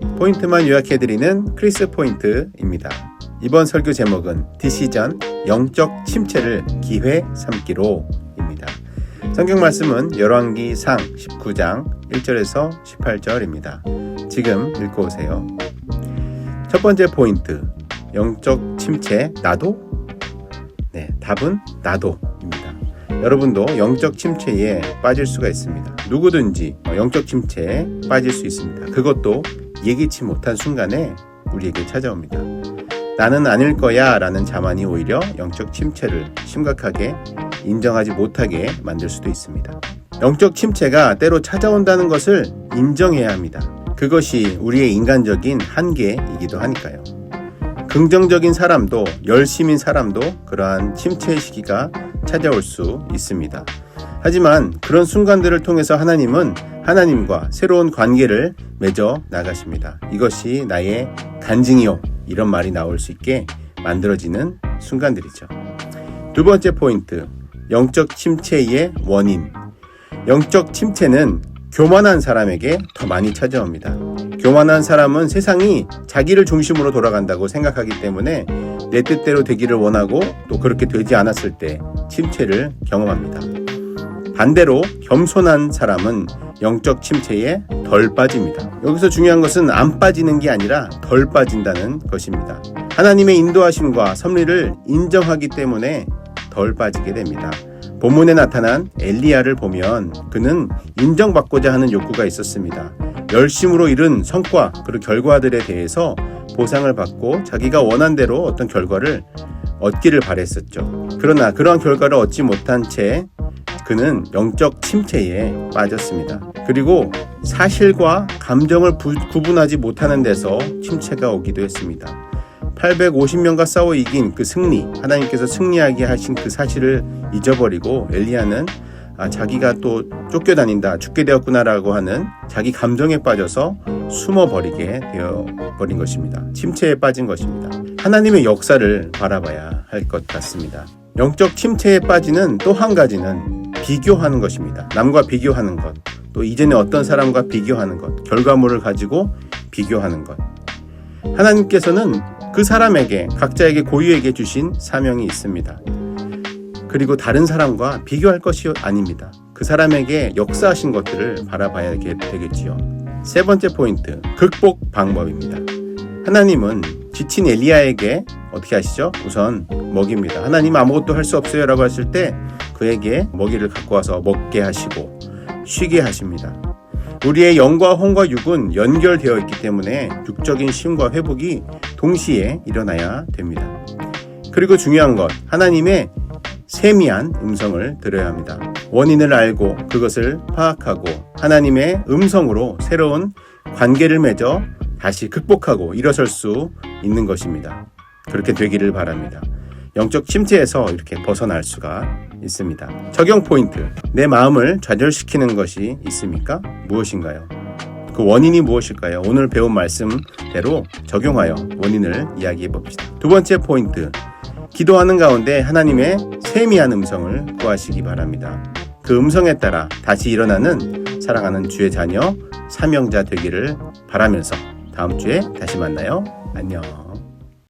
포인트만 요약해드리는 크리스 포인트입니다. 이번 설교 제목은 디시전 영적 침체를 기회 삼기로입니다. 성경 말씀은 열왕기 상 19장 1절에서 18절입니다. 지금 읽고 오세요. 첫 번째 포인트 영적 침체 나도? 네, 답은 나도입니다. 여러분도 영적 침체에 빠질 수가 있습니다. 누구든지 영적 침체에 빠질 수 있습니다. 그것도 예기치 못한 순간에 우리에게 찾아옵니다. 나는 아닐 거야 라는 자만이 오히려 영적 침체를 심각하게 인정하지 못하게 만들 수도 있습니다. 영적 침체가 때로 찾아온다는 것을 인정해야 합니다. 그것이 우리의 인간적인 한계이기도 하니까요. 긍정적인 사람도 열심인 사람도 그러한 침체 시기가 찾아올 수 있습니다. 하지만 그런 순간들을 통해서 하나님은 하나님과 새로운 관계를 맺어 나가십니다. 이것이 나의 간증이요. 이런 말이 나올 수 있게 만들어지는 순간들이죠. 두 번째 포인트. 영적 침체의 원인. 영적 침체는 교만한 사람에게 더 많이 찾아옵니다. 교만한 사람은 세상이 자기를 중심으로 돌아간다고 생각하기 때문에 내 뜻대로 되기를 원하고 또 그렇게 되지 않았을 때 침체를 경험합니다. 반대로 겸손한 사람은 영적 침체에 덜 빠집니다. 여기서 중요한 것은 안 빠지는 게 아니라 덜 빠진다는 것입니다. 하나님의 인도하심과 섭리를 인정하기 때문에 덜 빠지게 됩니다. 본문에 나타난 엘리야를 보면 그는 인정받고자 하는 욕구가 있었습니다. 열심으로 이룬 성과 그리고 결과들에 대해서 보상을 받고 자기가 원한 대로 어떤 결과를 얻기를 바랬었죠. 그러나 그러한 결과를 얻지 못한 채 그는 영적 침체에 빠졌습니다. 그리고 사실과 감정을 부, 구분하지 못하는 데서 침체가 오기도 했습니다. 850명과 싸워 이긴 그 승리, 하나님께서 승리하게 하신 그 사실을 잊어버리고 엘리야는 아, 자기가 또 쫓겨다닌다, 죽게 되었구나라고 하는 자기 감정에 빠져서 숨어버리게 되어버린 것입니다. 침체에 빠진 것입니다. 하나님의 역사를 바라봐야 할 것 같습니다. 영적 침체에 빠지는 또 한 가지는 비교하는 것입니다. 남과 비교하는 것, 또 이전에 어떤 사람과 비교하는 것, 결과물을 가지고 비교하는 것. 하나님께서는 그 사람에게 각자에게 고유에게 주신 사명이 있습니다. 그리고 다른 사람과 비교할 것이 아닙니다. 그 사람에게 역사하신 것들을 바라봐야 되겠지요. 세 번째 포인트, 극복 방법입니다. 하나님은 지친 엘리야에게 어떻게 하시죠? 우선 먹입니다. 하나님 아무것도 할 수 없어요 라고 하실 때 그에게 먹이를 갖고 와서 먹게 하시고 쉬게 하십니다. 우리의 영과 혼과 육은 연결되어 있기 때문에 육적인 쉼과 회복이 동시에 일어나야 됩니다. 그리고 중요한 것, 하나님의 세미한 음성을 들어야 합니다. 원인을 알고 그것을 파악하고 하나님의 음성으로 새로운 관계를 맺어 다시 극복하고 일어설 수 있는 것입니다. 그렇게 되기를 바랍니다. 영적 침체에서 이렇게 벗어날 수가 있습니다. 적용 포인트. 내 마음을 좌절시키는 것이 있습니까? 무엇인가요? 그 원인이 무엇일까요? 오늘 배운 말씀대로 적용하여 원인을 이야기해 봅시다. 두 번째 포인트. 기도하는 가운데 하나님의 세미한 음성을 구하시기 바랍니다. 그 음성에 따라 다시 일어나는 사랑하는 주의 자녀, 사명자 되기를 바라면서 다음 주에 다시 만나요. 안녕.